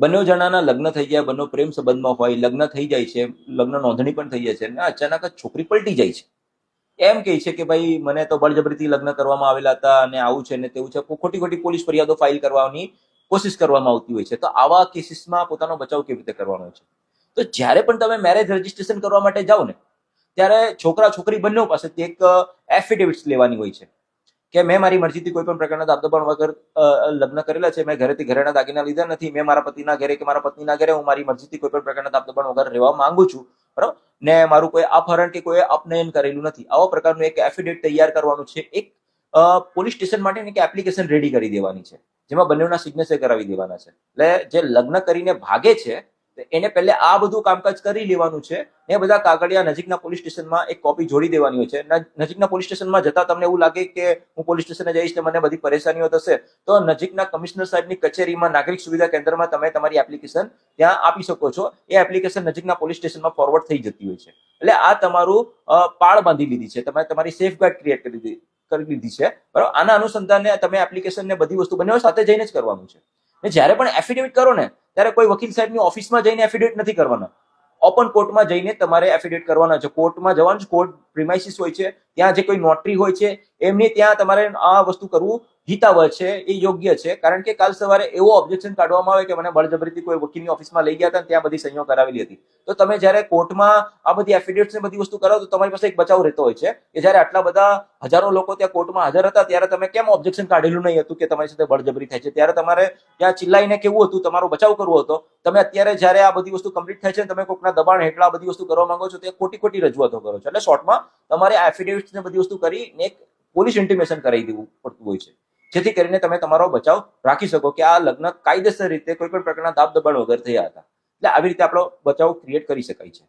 બંને જણાના લગ્ન થઈ ગયા, બંને પ્રેમ સંબંધમાં હોય, લગ્ન થઈ જાય છે, લગ્ન નોંધણી પણ થઈ જાય છે અને અચાનક જ છોકરી પલટી જાય છે. એમ કહે છે કે ભાઈ, મને તો બળજબરીથી લગ્ન કરવામાં આવેલા હતા અને આવું છે ને તેવું છે. ખોટી ખોટી પોલીસ ફરિયાદો ફાઇલ કરવાની કોશિશ કરવામાં આવતી હોય છે. તો આવા કેસીસમાં પોતાનો બચાવ કેવી રીતે કરવાનો છે? તો જ્યારે પણ તમે મેરેજ રજીસ્ટ્રેશન કરવા માટે જાઓ ને, ત્યારે છોકરા છોકરી બંને પાસેથી એક એફિડેવિટ્સ લેવાની હોય છે. કે મેં મારી મરજીથી કોઈ પણ પ્રકારના દાબદબાણ વગર લગ્ન કરેલા છે, મેં ઘરેથી ઘરેના દાગીના લીધા નથી, મેં મારા પતિના ઘરે કે મારા પત્નીના ઘરે હું મારી મરજીથી કોઈ પણ પ્રકારના દાબદબાણ વગર રહેવા માંગુ છું, બરાબર? ને મારું કોઈ અપહરણ કે કોઈ અપનયન કરેલું નથી. આવા પ્રકારનું એક એફિડેવિટ તૈયાર કરવાનું છે, એક પોલીસ સ્ટેશન માટે એક એપ્લિકેશન રેડી કરી દેવાની છે, જેમાં બંનેના સિગ્નેચર કરાવી દેવાના છે. એટલે જે લગ્ન કરીને ભાગે છે એને પહેલે આ બધું કામકાજ કરી લેવાનું છે. એ બધા કાગળિયા નજીકના પોલીસ સ્ટેશનમાં એક કોપી જોડી દેવાની હોય છે. નજીકના પોલીસ સ્ટેશનમાં જતા તમને એવું લાગે કે હું પોલીસ સ્ટેશને જઈશ ને મને બધી પરેશાનીઓ થશે, તો નજીકના કમિશનર સાહેબની કચેરીમાં નાગરિક સુવિધા કેન્દ્રમાં તમે તમારી એપ્લિકેશન ત્યાં આપી શકો છો. એ એપ્લિકેશન નજીકના પોલીસ સ્ટેશનમાં ફોરવર્ડ થઈ જતી હોય છે. એટલે આ તમારું પાળ બાંધી લીધી છે. તમે તમારી સેફગાર્ડ ક્રિએટ કરી દીધી કરી લીધી છે. બરાબર? આના અનુસંધાને તમે એપ્લિકેશનને બધી વસ્તુ બંને સાથે જઈને જ કરવાનું છે. ને જ્યારે પણ એફિડેવિટ કરો ને ત્યારે કોઈ વકીલ સાહેબની ઓફિસમાં જઈને એફિડેવિટ નથી કરવાના. ઓપન કોર્ટમાં જઈને તમારે એફિડેવિટ કરવાના છે. કોર્ટમાં જવાનું કોર્ટ પ્રિમાઇસીસ હોય છે, ત્યાં જે કોઈ નોટરી હોય છે, એમને ત્યાં તમારે આ વસ્તુ કરવું હિતાવહ છે, એ યોગ્ય છે. કારણ કે કાલ સવારે એવો ઓબ્જેક્શન કાઢવામાં આવે કે મને બળજબરીથી કોઈ વકીલની ઓફિસમાં લઈ ગયા હતા ત્યાં બધી સહીઓ કરાવેલી હતી. તો તમે જ્યારે કોર્ટમાં આ બધી એફિડેવિટ્સ ને બધી વસ્તુ કરાવો તો તમારી પાસે એક બચાવ રહેતો હોય છે કે જ્યારે આટલા બધા હજારો લોકો ત્યાં કોર્ટમાં હાજર હતા ત્યારે તમે કેમ ઓબ્જેક્શન કાઢેલું નહીં હતું કે તમારી સાથે બળજબરી થાય છે? ત્યારે તમારે ત્યાં ચિલ્લાઈને કેવું હતું? તમારો બચાવ કરવો હતો. તમે અત્યારે જ્યારે આ બધી વસ્તુ કમ્પ્લીટ થાય છે તમે કોઈકના દબાણ હેઠળ આ બધી વસ્તુ કરવા માંગો છો તે ખોટી ખોટી રજૂઆતો કરો છો. એટલે શોર્ટમાં તમારે એફિડેવિટ ને બધી વસ્તુ કરીને એક પોલીસ ઇન્ટિમેશન કરાવી દેવું પડતું હોય છે. જેથી કરીને તમે તમારો બચાવ રાખી શકો કે આ લગ્ન કાયદેસર રીતે કોઈ પણ પ્રકારના દાબ દબાણ વગર થયા હતા. એટલે આવી રીતે આપણો બચાવ ક્રિએટ કરી શકાય છે.